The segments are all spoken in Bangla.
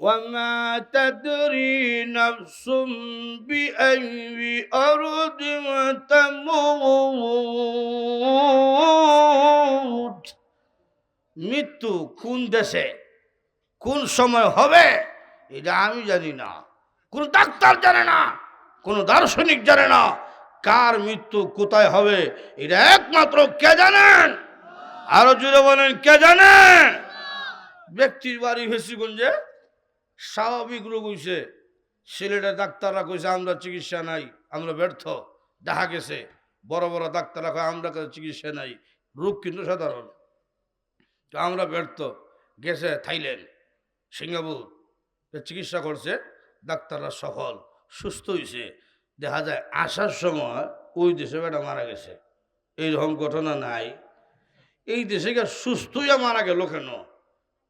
وما تدري نفس بأي أرض تموت মৃত্যু কোন দেশে কোন সময় হবে এটা আমি জানি না কোন ডাক্তার জানে না কোন দার্শনিক জানে না কার মৃত্যু কোথায় হবে এটা একমাত্র কে জানেন আরো জুড়ে বলেন কে জানেন ব্যক্তির বাড়ি ভেসিগঞ্জে স্বাভাবিক রোগ হইছে। ছেলেটা ডাক্তাররা কইছে, আমরা চিকিৎসা নাই, আমরা ব্যর্থ। দেখা গেছে, বড় বড় ডাক্তাররা কয়, আমরা কাছে চিকিৎসা নাই। রোগ কিন্তু সাধারণ। তো আমরা ব্যর্থ। গেছে থাইল্যান্ড, সিঙ্গাপুর। চিকিৎসা করছে, ডাক্তাররা সফল, সুস্থ হয়েছে দেখা যায়, আসার সময় ওই দেশে বেটা মারা গেছে। এইরকম ঘটনা নাই। এই দেশে সুস্থই মারা গেল কেন?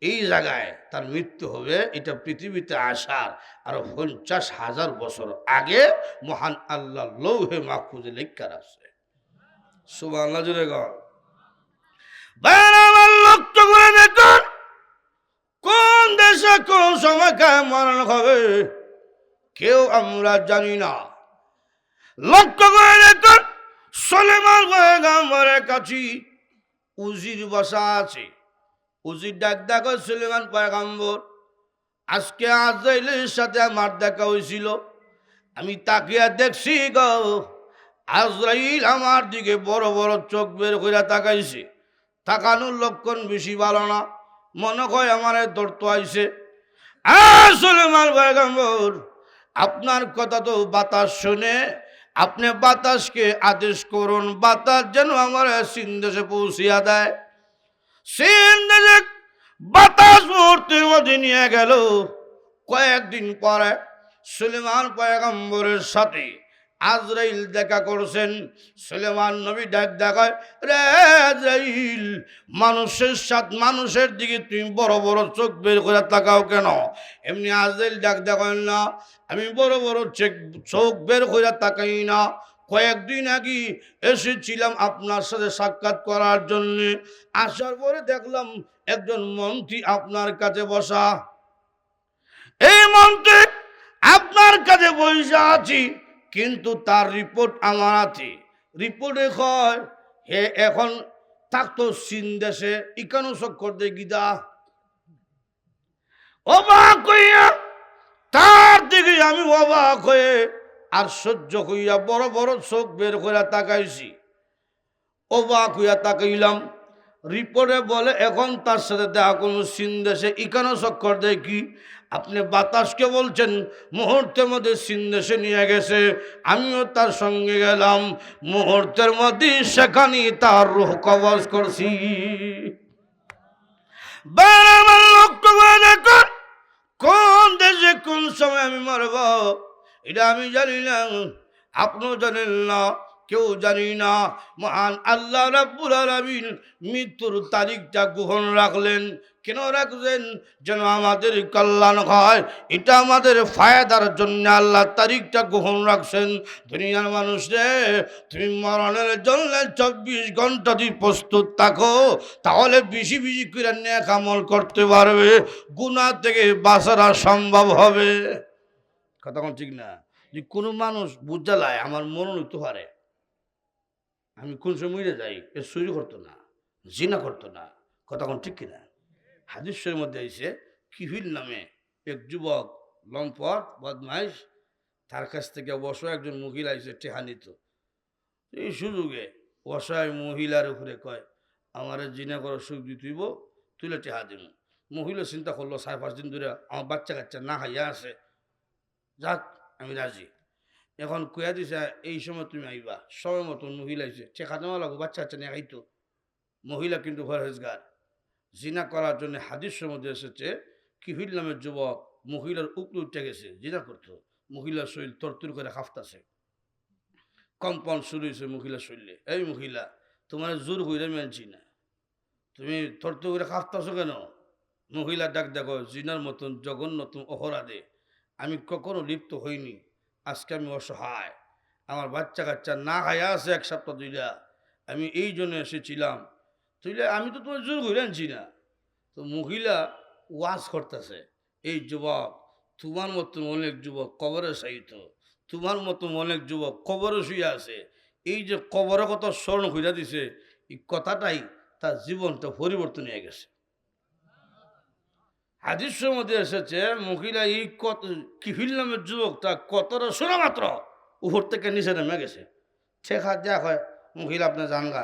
এই জায়গায় তার মৃত্যু হবে, এটা পৃথিবীতে আসার আর পঞ্চাশ হাজার বছর আগে মহান আল্লাহ লৌহে মাহফুজে লেখার আছে। সুবাহ লক্ষ্য করে দেখুন, কোন দেশে কোন সময় কায় মরণ হবে, কেউ আমরা জানি না। লক্ষ্য করে দেখুন, সলেমান কাছে উজির বসা আছে। উজির ডাক দেখো সুলেমান পয়গাম্বর। আজকে আজরাইলের সাথে আমার দেখা হয়েছিল। আমি তাকিয়া দেখছি গো। আজরাইল আমার দিকে বড় বড় চোখ বের করে তাকাইছে। তাকানোর লক্ষণ বেশি ভালো না। মনে হয় আমার দর্ত আইছে। সুলেমান পয়গাম্বর, আপনার কথা তো বাতাস শুনে আপনি বাতাসকে আদেশ করুন। বাতাস যেন আমার সিন্দেশে পৌঁছিয়া দেয়। বাতাস মুহূর্তের মধ্যে নিয়ে গেল। কয়েকদিন পরে সুলেমান পয়গম্বরের সাথে আজরাইল দেখা করছেন। সুলেমান নবী ডাক দেখায়, রে আজরাইল, মানুষের সাথে মানুষের দিকে তুমি বড় বড় চোখ বের করে তাকাও কেন? এমনি আজরাইল ডাক দেখায়, না, আমি বড় বড় চোখ বের করে তাকাই না। কয়েকদিন আগে এসেছিলাম আপনার সাথে সাক্ষাৎ করার জন্য। আসার পরে দেখলাম একজন মন্ত্রী আপনার কাছে বসা। এই মন্ত্রী, আপনার কাছে বসে আছি, কিন্তু তার রিপোর্ট আমার আছে। রিপোর্টে কয় হে এখন থাকতো চীন দেশে, ইকানো চক্কর দিয়ে গিদা। অবাক হইয়া তার দিকে আমি অবাক হয়ে আর সহ্য হইয়া বড় বড় চোখ বের করে তাকাইছি। অবাক হইয়া তাকাইলাম। রিপোর্টে বলে, এখন তার সাথে দেখা কোনো সিন দেশে ইকানো চক্কর দেয় কি আপনি বাতাসকে বলছেন, মুহূর্তের মধ্যে সিন দেশে নিয়ে গেছে। আমিও তার সঙ্গে গেলাম। মুহূর্তের মধ্যে সেখানে তার রুহ কবজ করছি। লক্ষ্য করে কোন দেশে কোন সময় আমি মরব? এটা আমি জানি না। আপনিও জানেন না, কেউ জানি না। মহান আল্লাহ রাব্বুল আলামিন মৃত্যুর তারিখটা গ্রহণ রাখলেন। কেন রাখলেন? যেন আমাদের কল্যাণ হয়। এটা আমাদের ফায়দার জন্য আল্লাহ তারিখটা গ্রহণ রাখছেন। দুনিয়ার মানুষ রে, তুমি মরণের জন্য চব্বিশ ঘণ্টা যদি প্রস্তুত থাকো, তাহলে বেশি বেশি করে নেক আমল করতে পারবে। গুণা থেকে বাঁচারা সম্ভব হবে। কথা কোন ঠিক না? যে কোনো মানুষ বুঝালায়, আমার মনে হইতে পারে, আমি কোন সময় মরে যাই, এ চুরি করতো না, জিনা করতো না, কথা কোন ঠিক কিনা? হাদিসের মধ্যে আইসে কিহিল নামে এক যুবক লম্পট, বদমাইশ, তার কাছ থেকে অবশ্যই একজন মহিলা এসে টেহা নিত। এই সুযোগে অসহায় মহিলার উপরে কয়, আমার জিনা করো সুখ দিতেইব তুলে টেহা দিন মহিলা চিন্তা করল সাড়ে পাঁচ দিন ধরে আমার বাচ্চা কাচ্চা না খাইয়া আছে যাক, আমি রাজি। এখন কয়া দিছে, এই সময় তুমি আইবা। সময় মতন মহিলা আইছে টেকা দেওয়া লাগো বাচ্চা কাচ্চা নিয়ে আইতো মহিলা কিন্তু ফরহেজগার জিনা করার জন্য হাদিসের মধ্যে এসেছে কিহিল নামের যুবক মহিলার উপরে উঠে গেছে, জিনা করতো। মহিলার শরীর তরতুর করে হাফতাছে কম্পন শুরু হয়েছে মহিলার শরীরে। এই মহিলা, তোমার জোর হইলে মেনছি না। তুমি তরতর করে কাঁপতাছো কেন? মহিলা ডাক দেখো, জিনার মতন জঘন্য তুমি অপরাধে। আমি কখনো লিপ্ত হইনি। আজকে আমি অসহায়। আমার বাচ্চা কাচ্চা না খাইয়া আছে এক সপ্তাহ দুইটা আমি এই জন্য এসেছিলাম। তুইলে আমি তো তোমার জোর করে আনছি না। তো মহিলা ওয়াজ করতেছে। এই যুবক, তোমার মতন অনেক যুবক কবরে সাহিত তোমার মতন অনেক যুবক কবরে শুয়ে আছে। এই যে কবরের কথা স্মরণ হইয়া দিছে, এই কথাটাই তার জীবনটা পরিবর্তন হয়ে গেছে। হাদিসের মধ্যে এসেছে, মহিলা এই কত কিফিল নামের যুবক তা কতটা শোনা মাত্র? উপর থেকে নিচে নেমে গেছে। ঠেকা যা হয়, মহিলা আপনার জানগা,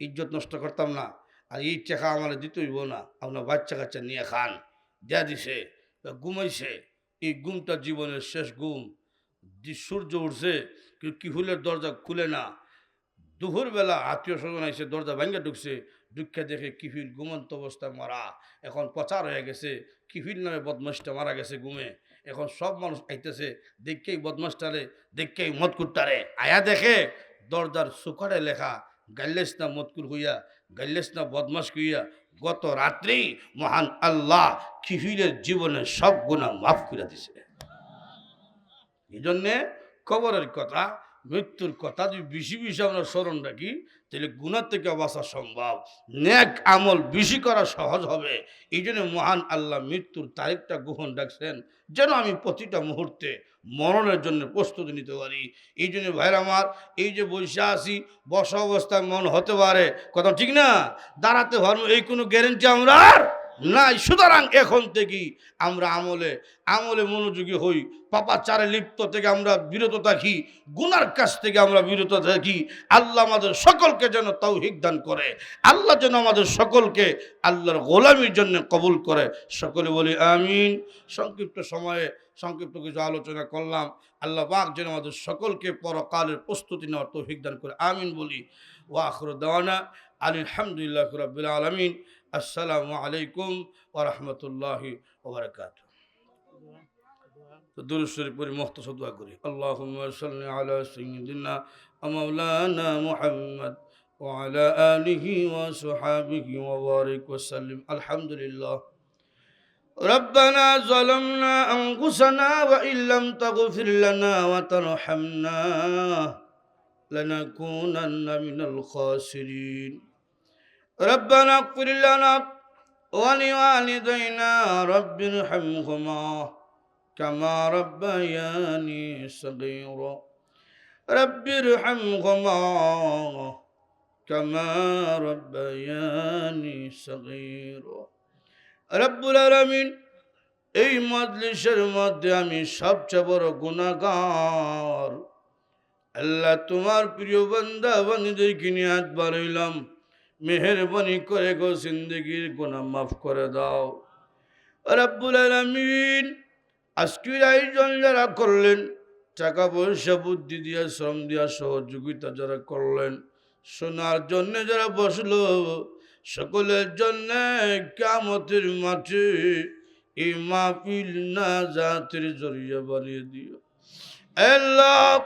ইজ্জত নষ্ট করতাম না, আর এই টেকা আমার দিতে হইব না, আপনার বাচ্চা কাচ্চা নিয়ে খান দেয়া দিছে, ঘুমাইছে। এই গুমটা জীবনের শেষ গুম সূর্য উঠছে কিন্তু কিহুলের দরজা খুলে না। দুপুরবেলা আত্মীয় স্বজন এসে দরজা ভেঙে ঢুকছে ঢুকে দেখে কিফিল ঘুমন্ত অবস্থায় মারা। এখন প্রচার হয়ে গেছে কিফিল নামে বদমাসটা মারা গেছে ঘুমে। এখন সব মানুষ আইতেছে দেখকেই বদমাসটারে দেখকেই মতকুরটারে আয়া দেখে, দরজার সুখারে লেখা গাল্লেস না মতকুর হইয়া গাল্লেস না বদমাস হইয়া গত রাত্রি মহান আল্লাহ কিফিলের জীবনের সব গুণা মাফ করে দিছে। এই জন্যে কবরের কথা মৃত্যুর কথা যদি বেশি বেশি আমরা স্মরণ রাখি, তাহলে গুণার থেকে বাঁচা সম্ভব। ন্যাক আমল বেশি করা সহজ হবে। এই জন্য মহান আল্লাহ মৃত্যুর তারিখটা গ্রহণ রাখছেন, যেন আমি প্রতিটা মুহূর্তে মরণের জন্য প্রস্তুতি নিতে পারি। এই জন্য ভাইর আমার, এই যে বৈশা আছি, বসা অবস্থায় মন হতে পারে। কথা ঠিক না? দাঁড়াতে পারব, এই কোনো গ্যারেন্টি আমরা নাই। সুতরাং এখন থেকেই আমরা আমলে আমলে মনোযোগী হই। পাপাচারে লিপ্ত থেকে আমরা বিরত থাকি। গুনার কাছ থেকে আমরা বিরত থাকি। আল্লাহ আমাদের সকলকে যেন তাও দান করে। আল্লাহ যেন আমাদের সকলকে আল্লাহর গোলামির জন্য কবুল করে। সকলে বলি আমিন। সংক্ষিপ্ত সময়ে সংক্ষিপ্ত কিছু আলোচনা করলাম। আল্লাহ পাক যেন আমাদের সকলকে পরকালের প্রস্তুতি নেওয়ার তৌফিক দান করে। আমিন বলি। ওয়াখর দাওয়ানা আলহামদুলিল্লাহ রবিল আলমিন। আসসালামু আলাইকুম ওরহমতুল্লাহি ওবরাকাত তো দুরুদ শরীফ পড়ে মুখতসর দোয়া করি আল্লাহুম্মা সাল্লি আলা সাইয়্যিদিনা ওয়া মাওলানা মুহাম্মদ وعلى آله وصحابه وبارك وسلم الحمد لله ربنا ظلمنا أنفسنا وإن لم تغفر لنا وترحمنا لنكونن من الخاسرين ربنا اغفر لنا ولوالدينا رب ارحمهما كما ربياني صغيرا رب ارحمهما كما ربياني صغيرا رب العالمين এই মজলিসের মধ্যে আমি সবচেয়ে বড় গুণাগার আল্লাহ তোমার প্রিয় বান্দা বান্ধীদেরকে নিয়ে হাত বাড়াইলাম মেহরবানি করে গো জিন্দগির গুণা মাফ করে দাও। রব্বুল আলমিন আজকের আয়োজন যারা করলেন, টাকা পয়সা, বুদ্ধি দিয়া, শ্রম দিয়া, সহযোগিতা যারা করলেন শোনার জন্য যারা বসল, সকলের জন্য কামতের মাঠে এই মাহফিল না জাতের জরিয়া বানিয়ে দিও। আল্লাহ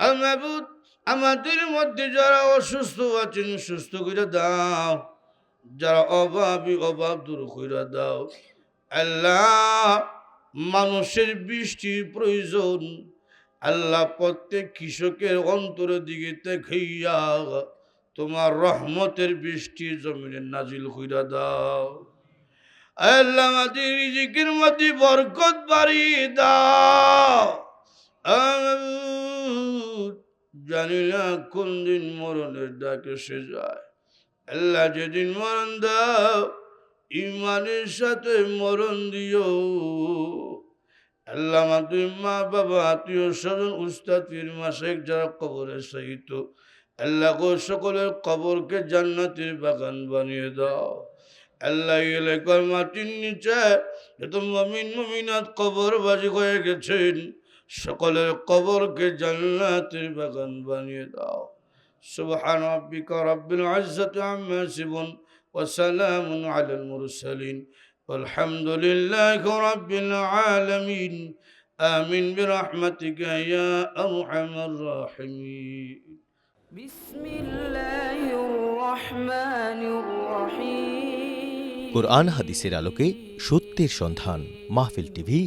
আমাবুদ আমাদের মধ্যে যারা অসুস্থ আছেন, সুস্থ করে দাও। যারা অভাবী, অভাব দূর করে দাও। আল্লাহ মানুষের বৃষ্টির প্রয়োজন। আল্লাহ প্রত্যেক কৃষকের অন্তরের দিকে দেখাইয়া তোমার রহমতের বৃষ্টি জমিনে নাজিল কইরা দাও। আল্লাহ মধ্যে বরকত বাড়িয়ে দাও। জানি না কোন দিন মরণের ডাক এসে যায়। আল্লাহ যেদিন মরণ দাও, ইমানের সাথে মরণ দিও। আল্লাহ আমাদের মা, বাবা, আত্মীয় স্বজন, উস্তাদ, পীর, মাসেক যারা কবরে সহিত আল্লাহ গো সকলের কবরকে জান্নাতের বাগান বানিয়ে দাও। আল্লাহ এলাকার মাটির নিচে যত মমিন মমিনাত কবর বাজি হয়ে গেছেন সকলের কবরকে জান্নাতের বাগান বানিয়ে দাও سبحان ربك رب العزة عما يصفون وسلام على المرسلين والحمد لله رب العالمين آمين برحمتك يا أرحم الراحمين بسم الله الرحمن الرحيم কোরআন হাদিসের আলোকে সত্যের সন্ধান মাহফিল টিভি